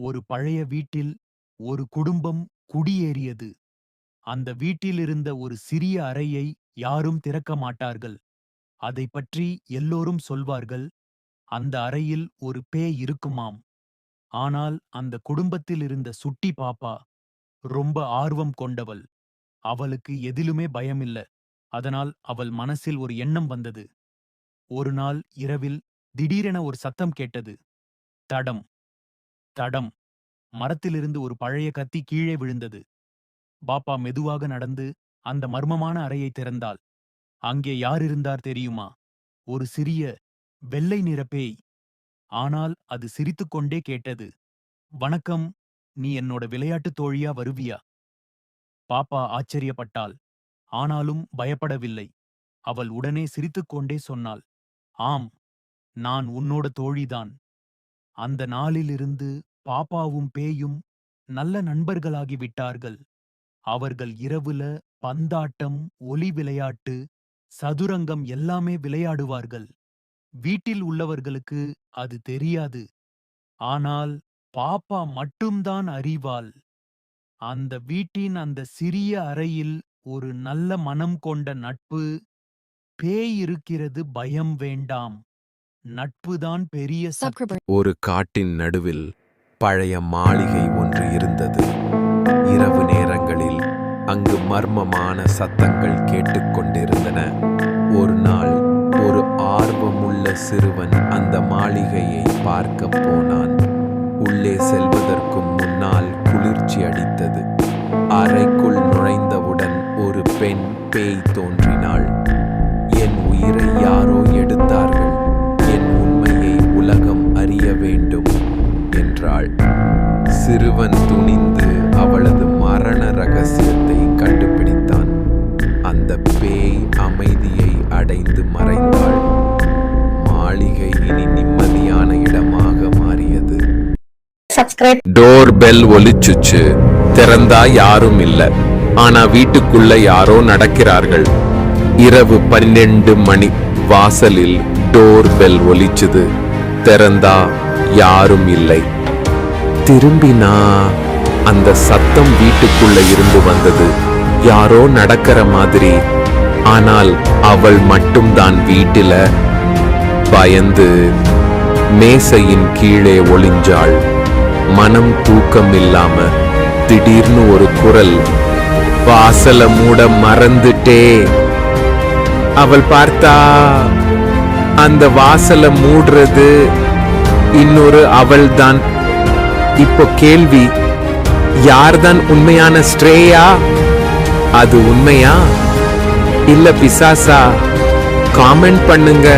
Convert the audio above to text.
ஒரு பழைய வீட்டில் ஒரு குடும்பம் குடியேறியது. அந்த வீட்டிலிருந்த ஒரு சிறிய அறையை யாரும் திறக்க மாட்டார்கள். அதைப் பற்றி எல்லோரும் சொல்வார்கள் அந்த அறையில் ஒரு பேய் இருக்குமாம். ஆனால் அந்த குடும்பத்தில் இருந்த சுட்டி பாப்பா ரொம்ப ஆர்வம் கொண்டவள். அவளுக்கு எதிலுமே பயமில்ல. அதனால் அவள் மனசில் ஒரு எண்ணம் வந்தது. ஒரு நாள் இரவில் திடீரென ஒரு சத்தம் கேட்டது. தடம். தடம். மரத்திலிருந்து ஒரு பழைய கத்தி கீழே விழுந்தது. பாப்பா மெதுவாக நடந்து அந்த மர்மமான அறையை திறந்தாள். அங்கே யார் இருந்தார் தெரியுமா? ஒரு சிறிய வெள்ளை நிற பேய். ஆனால் அது சிரித்துக்கொண்டே கேட்டது. வணக்கம் நீ என்னோட விளையாட்டுத் தோழியா வருவியா? பாப்பா ஆச்சரியப்பட்டாள். ஆனாலும் பயப்படவில்லை. அவள் உடனே சிரித்துக்கொண்டே சொன்னாள். ஆம் நான் உன்னோட தோழிதான். அந்த நாளிலிருந்து பாப்பாவும் பேயும் நல்ல நண்பர்களாகி விட்டார்கள். அவர்கள் இரவுல பந்தாட்டம் ஒலி விளையாட்டு சதுரங்கம் எல்லாமே விளையாடுவார்கள். வீட்டில் உள்ளவர்களுக்கு அது தெரியாது. ஆனால் பாப்பா மட்டும்தான் அறிவாள். அந்த வீட்டின் அந்த சிறிய அறையில் ஒரு நல்ல மனம் கொண்ட நட்பு பேய் இருக்கிறது பயம் வேண்டாம். நட்புதான் பெரிய. ஒரு காட்டின் நடுவில் பழைய மாளிகை ஒன்று இருந்தது. இரவு நேரங்களில் அங்கு மர்மமான சத்தங்கள் கேட்டுக்கொண்டிருந்தன ஒரு நாள் ஒரு ஆர்வமுள்ள சிறுவன் அந்த மாளிகையை பார்க்க போனான். உள்ளே செல்வதற்கு முன்னால் குளிர்ச்சி அடித்தது. அறைக்குள் நுழைந்தவுடன் ஒரு பெண் பேய் தோன்றினாள். சிறுவன் துணிந்து அவளது மரண ரகசியத்தை கண்டுபிடித்தான். அந்த பேய் அமைதியை அடைந்து மறைந்தாள். மாளிகை இனி நிம்மதியான இடமாக மாறியது. டோர் பெல் ஒலிச்சுச்சு. திறந்தா யாரும் இல்ல. ஆனா வீட்டுக்குள்ள யாரோ நடக்கிறார்கள். இரவு பன்னெண்டு மணி வாசலில் டோர் பெல் ஒலிச்சுது. திறந்தா யாரும் இல்லை. திரும்பினா அந்த சத்தம் வீட்டுக்குள்ள இருந்து வந்தது. யாரோ நடக்கிற மாதிரி. ஆனால் அவள் மட்டும்தான் வீட்டில. பயந்து மேசையின் கீழே ஒளிஞ்சாள். மனம் தூக்கம் இல்லாம திடீர்னு ஒரு குரல் வாசல மூட மறந்துட்டே. அவள் பார்த்தா அந்த வாசல மூடுறது இன்னொரு அவள்தான். இப்போ கேள்வி யார்தான் உண்மையான ஸ்ட்ரேயா அது உண்மையா? இல்ல பிசாசா? காமெண்ட் பண்ணுங்க.